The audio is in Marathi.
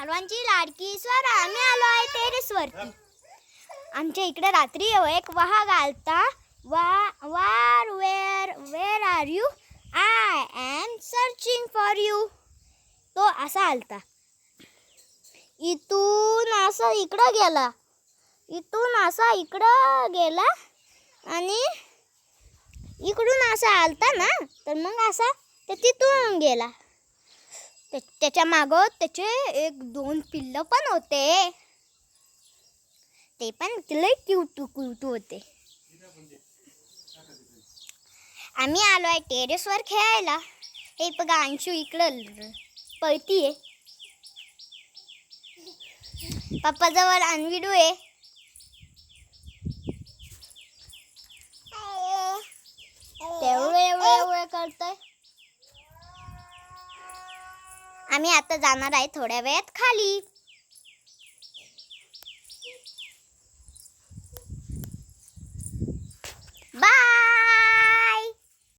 सर्वांची लाडकी स्वर आम्ही आलो आहे टेरेसवरती आमच्या इकडे रात्री हो एक वहा घालता. वा वार where where are you? I am searching for you. तो असा आलता. इथून असं इकडं गेला. इथून असा इकडं गेला आणि इकडून असा आलता ना तर मग असा ते तिथून गेला. त्याच्या मागं त्याचे एक दोन पिल्लं पण होते. ते पण लय क्यूट क्यूट होते. आम्ही आलो आहे टेरेसवर खेळायला. हे बघा अंशू इकडं पळतीये. पप्पाजवळ अनविडू आहे. आम्ही आता जाणार आहे थोड्या वेळात खाली.